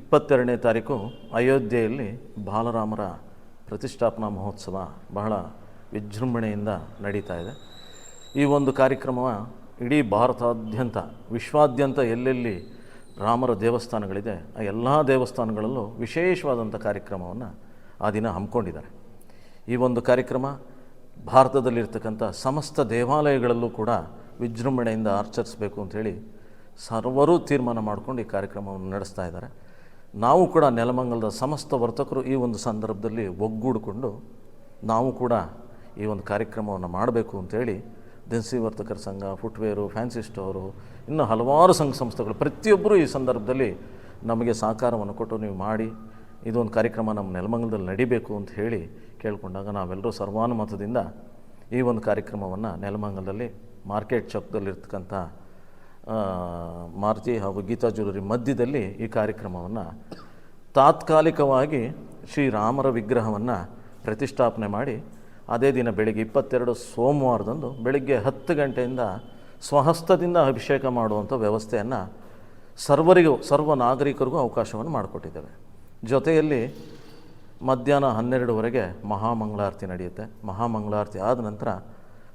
ಇಪ್ಪತ್ತೆರಡನೇ ತಾರೀಕು ಅಯೋಧ್ಯೆಯಲ್ಲಿ ಬಾಲರಾಮರ ಪ್ರತಿಷ್ಠಾಪನಾ ಮಹೋತ್ಸವ ಬಹಳ ವಿಜೃಂಭಣೆಯಿಂದ ನಡೀತಾ ಇದೆ. ಈ ಒಂದು ಕಾರ್ಯಕ್ರಮ ಇಡೀ ಭಾರತಾದ್ಯಂತ, ವಿಶ್ವಾದ್ಯಂತ ಎಲ್ಲೆಲ್ಲಿ ರಾಮರ ದೇವಸ್ಥಾನಗಳಿದೆ, ಆ ಎಲ್ಲ ದೇವಸ್ಥಾನಗಳಲ್ಲೂ ವಿಶೇಷವಾದಂಥ ಕಾರ್ಯಕ್ರಮವನ್ನು ಆ ದಿನ ಹಮ್ಮಿಕೊಂಡಿದ್ದಾರೆ. ಈ ಒಂದು ಕಾರ್ಯಕ್ರಮ ಭಾರತದಲ್ಲಿರ್ತಕ್ಕಂಥ ಸಮಸ್ತ ದೇವಾಲಯಗಳಲ್ಲೂ ಕೂಡ ವಿಜೃಂಭಣೆಯಿಂದ ಆಚರಿಸಬೇಕು ಅಂಥೇಳಿ ಸರ್ವರೂ ತೀರ್ಮಾನ ಮಾಡಿಕೊಂಡು ಈ ಕಾರ್ಯಕ್ರಮವನ್ನು ನಡೆಸ್ತಾ ಇದ್ದಾರೆ. ನಾವು ಕೂಡ ನೆಲಮಂಗಲದ ಸಮಸ್ತ ವರ್ತಕರು ಈ ಒಂದು ಸಂದರ್ಭದಲ್ಲಿ ಒಗ್ಗೂಡಿಕೊಂಡು ನಾವು ಕೂಡ ಈ ಒಂದು ಕಾರ್ಯಕ್ರಮವನ್ನು ಮಾಡಬೇಕು ಅಂತೇಳಿ ದಿನಸಿ ವರ್ತಕರ ಸಂಘ ಫುಟ್ವೇರು ಫ್ಯಾನ್ಸಿ ಸ್ಟೋರು ಇನ್ನು ಹಲವಾರು ಸಂಘ ಸಂಸ್ಥೆಗಳು ಪ್ರತಿಯೊಬ್ಬರೂ ಈ ಸಂದರ್ಭದಲ್ಲಿ ನಮಗೆ ಸಹಕಾರವನ್ನು ಕೊಟ್ಟು ನೀವು ಮಾಡಿ ಇದೊಂದು ಕಾರ್ಯಕ್ರಮ ನಮ್ಮ ನೆಲಮಂಗಲದಲ್ಲಿ ನಡಿಬೇಕು ಅಂತ ಹೇಳಿ ಕೇಳಿಕೊಂಡಾಗ ನಾವೆಲ್ಲರೂ ಸರ್ವಾನುಮತದಿಂದ ಈ ಒಂದು ಕಾರ್ಯಕ್ರಮವನ್ನು ನೆಲಮಂಗಲದಲ್ಲಿ ಮಾರ್ಕೆಟ್ ಚೌಕದಲ್ಲಿರ್ತಕ್ಕಂಥ ಮಾರುತಿ ಹಾಗೂ ಗೀತಾ ಜ್ಯುವೆಲರಿ ಮಧ್ಯದಲ್ಲಿ ಈ ಕಾರ್ಯಕ್ರಮವನ್ನು ತಾತ್ಕಾಲಿಕವಾಗಿ ಶ್ರೀರಾಮರ ವಿಗ್ರಹವನ್ನು ಪ್ರತಿಷ್ಠಾಪನೆ ಮಾಡಿ ಅದೇ ದಿನ ಬೆಳಿಗ್ಗೆ ಇಪ್ಪತ್ತೆರಡು ಸೋಮವಾರದಂದು ಬೆಳಿಗ್ಗೆ ಹತ್ತು ಗಂಟೆಯಿಂದ ಸ್ವಹಸ್ತದಿಂದ ಅಭಿಷೇಕ ಮಾಡುವಂಥ ವ್ಯವಸ್ಥೆಯನ್ನು ಸರ್ವರಿಗೂ, ಸರ್ವ ನಾಗರಿಕರಿಗೂ ಅವಕಾಶವನ್ನು ಮಾಡಿಕೊಟ್ಟಿದ್ದೇವೆ. ಜೊತೆಯಲ್ಲಿ ಮಧ್ಯಾಹ್ನ ಹನ್ನೆರಡುವರೆಗೆ ಮಹಾಮಂಗಳಾರತಿ ನಡೆಯುತ್ತೆ. ಮಹಾಮಂಗಳಾರತಿ ಆದ ನಂತರ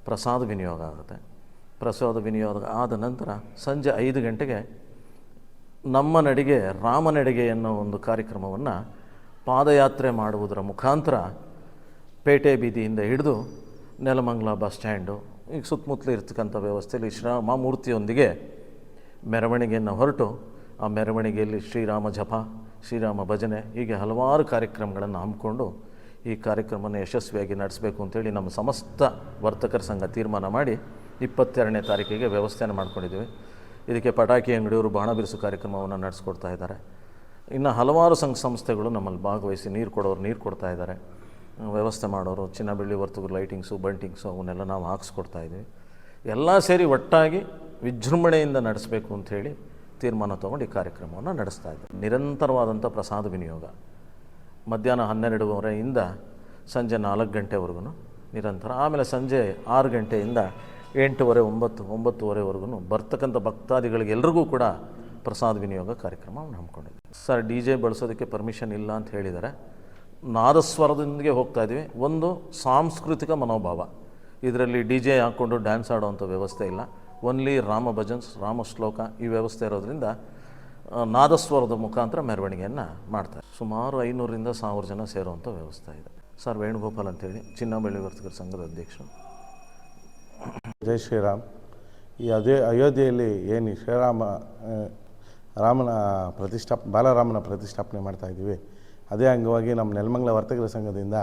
ಪ್ರಸಾದ ವಿನಿಯೋಗ ಆಗುತ್ತೆ. ಪ್ರಸಾದ ವಿನಿಯೋಗ ಆದ ನಂತರ ಸಂಜೆ ಐದು ಗಂಟೆಗೆ ನಮ್ಮ ನಡಿಗೆ ರಾಮ ನಡಿಗೆ ಅನ್ನೋ ಒಂದು ಕಾರ್ಯಕ್ರಮವನ್ನು ಪಾದಯಾತ್ರೆ ಮಾಡುವುದರ ಮುಖಾಂತರ ಪೇಟೆ ಬೀದಿಯಿಂದ ಹಿಡಿದು ನೆಲಮಂಗಲ ಬಸ್ ಸ್ಟ್ಯಾಂಡು, ಈಗ ಸುತ್ತಮುತ್ತಲು ಇರ್ತಕ್ಕಂಥ ವ್ಯವಸ್ಥೆಯಲ್ಲಿ ಶ್ರೀರಾಮ ಮೂರ್ತಿಯೊಂದಿಗೆ ಮೆರವಣಿಗೆಯನ್ನು ಹೊರಟು, ಆ ಮೆರವಣಿಗೆಯಲ್ಲಿ ಶ್ರೀರಾಮ ಜಪ, ಶ್ರೀರಾಮ ಭಜನೆ, ಹೀಗೆ ಹಲವಾರು ಕಾರ್ಯಕ್ರಮಗಳನ್ನು ಹಮ್ಮಿಕೊಂಡು ಈ ಕಾರ್ಯಕ್ರಮವನ್ನು ಯಶಸ್ವಿಯಾಗಿ ನಡೆಸಬೇಕು ಅಂತೇಳಿ ನಮ್ಮ ಸಮಸ್ತ ವರ್ತಕರ ಸಂಘ ತೀರ್ಮಾನ ಮಾಡಿ ಇಪ್ಪತ್ತೆರಡನೇ ತಾರೀಕಿಗೆ ವ್ಯವಸ್ಥೆಯನ್ನು ಮಾಡ್ಕೊಂಡಿದ್ದೀವಿ. ಇದಕ್ಕೆ ಪಟಾಕಿ ಅಂಗಡಿಯವರು ಬಾಣ ಬಿರುಸು ಕಾರ್ಯಕ್ರಮವನ್ನು ನಡೆಸ್ಕೊಡ್ತಾ ಇದ್ದಾರೆ. ಇನ್ನು ಹಲವಾರು ಸಂಘ ಸಂಸ್ಥೆಗಳು ನಮ್ಮಲ್ಲಿ ಭಾಗವಹಿಸಿ ನೀರು ಕೊಡೋರು ನೀರು ಕೊಡ್ತಾ ಇದ್ದಾರೆ. ವ್ಯವಸ್ಥೆ ಮಾಡೋರು ಚಿನ್ನ ಬೆಳ್ಳಿ ವರ್ತಕರು ಲೈಟಿಂಗ್ಸು, ಬಂಟಿಂಗ್ಸು ಅವನ್ನೆಲ್ಲ ನಾವು ಹಾಕ್ಸ್ಕೊಡ್ತಾ ಇದ್ದೀವಿ. ಎಲ್ಲ ಸೇರಿ ಒಟ್ಟಾಗಿ ವಿಜೃಂಭಣೆಯಿಂದ ನಡೆಸಬೇಕು ಅಂಥೇಳಿ ತೀರ್ಮಾನ ತೊಗೊಂಡು ಈ ಕಾರ್ಯಕ್ರಮವನ್ನು ನಡೆಸ್ತಾ ಇದ್ದೀವಿ. ನಿರಂತರವಾದಂಥ ಪ್ರಸಾದ ವಿನಿಯೋಗ. ಮಧ್ಯಾಹ್ನ ಹನ್ನೆರಡುವರೆಯಿಂದ ಸಂಜೆ ನಾಲ್ಕು ಗಂಟೆವರೆಗೂ ನಿರಂತರ. ಆಮೇಲೆ ಸಂಜೆ ಆರು ಗಂಟೆಯಿಂದ ಎಂಟೂವರೆ, ಒಂಬತ್ತು, ಒಂಬತ್ತುವರೆವರೆಗೂ ಬರ್ತಕ್ಕಂಥ ಭಕ್ತಾದಿಗಳಿಗೆ ಎಲ್ರಿಗೂ ಕೂಡ ಪ್ರಸಾದ ವಿನಿಯೋಗ ಕಾರ್ಯಕ್ರಮವನ್ನು ಹಮ್ಮಿಕೊಂಡಿದ್ವಿ. ಸರ್, ಡಿ ಜೆ ಬಳಸೋದಕ್ಕೆ ಪರ್ಮಿಷನ್ ಇಲ್ಲ ಅಂತ ಹೇಳಿದ್ದಾರೆ. ನಾದಸ್ವರದೊಂದಿಗೆ ಹೋಗ್ತಾ ಇದ್ವಿ ಒಂದು ಸಾಂಸ್ಕೃತಿಕ ಮನೋಭಾವ. ಇದರಲ್ಲಿ ಡಿ ಜೆ ಹಾಕ್ಕೊಂಡು ಡ್ಯಾನ್ಸ್ ಆಡೋವಂಥ ವ್ಯವಸ್ಥೆ ಇಲ್ಲ. ಓನ್ಲಿ ರಾಮ ಭಜನ್ಸ್, ರಾಮ ಶ್ಲೋಕ ಈ ವ್ಯವಸ್ಥೆ ಇರೋದ್ರಿಂದ ನಾದಸ್ವರದ ಮುಖಾಂತರ ಮೆರವಣಿಗೆಯನ್ನು ಮಾಡ್ತಾರೆ. ಸುಮಾರು ಐನೂರರಿಂದ ಸಾವಿರ ಜನ ಸೇರುವಂಥ ವ್ಯವಸ್ಥೆ ಇದೆ. ಸರ್, ವೇಣುಗೋಪಾಲ್ ಅಂತೇಳಿ ಚಿನ್ನ ಬೆಳ್ಳಿ ವರ್ತಕರ ಸಂಘದ ಅಧ್ಯಕ್ಷರು. ಜೈ ಶ್ರೀರಾಮ್. ಈ ಅದೇ ಅಯೋಧ್ಯೆಯಲ್ಲಿ ಏನು ಶ್ರೀರಾಮ ರಾಮನ ಪ್ರತಿಷ್ಠಾಪ, ಬಾಲರಾಮನ ಪ್ರತಿಷ್ಠಾಪನೆ ಮಾಡ್ತಾ ಇದ್ದೀವಿ. ಅದೇ ಅಂಗವಾಗಿ ನಮ್ಮ ನೆಲಮಂಗಲ ವರ್ತಕರ ಸಂಘದಿಂದ,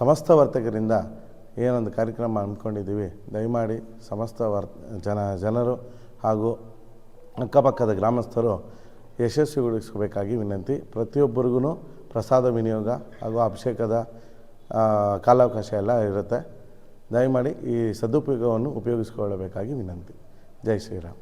ಸಮಸ್ತ ವರ್ತಕರಿಂದ ಏನೊಂದು ಕಾರ್ಯಕ್ರಮ ಅಂದ್ಕೊಂಡಿದ್ದೀವಿ ದಯಮಾಡಿ ಸಮಸ್ತ ವರ್, ಜನ, ಜನರು ಹಾಗೂ ಅಕ್ಕಪಕ್ಕದ ಗ್ರಾಮಸ್ಥರು ಯಶಸ್ವಿಗೊಳಿಸಬೇಕಾಗಿ ವಿನಂತಿ. ಪ್ರತಿಯೊಬ್ಬರಿಗೂ ಪ್ರಸಾದ, ವಿನಿಯೋಗ ಹಾಗೂ ಅಭಿಷೇಕದ ಕಾಲಾವಕಾಶ ಎಲ್ಲ ಇರುತ್ತೆ. ದಯಮಾಡಿ ಈ ಸದುಪಯೋಗವನ್ನು ಉಪಯೋಗಿಸಿಕೊಳ್ಳಬೇಕಾಗಿ ವಿನಂತಿ. ಜೈ ಶ್ರೀರಾಮ್.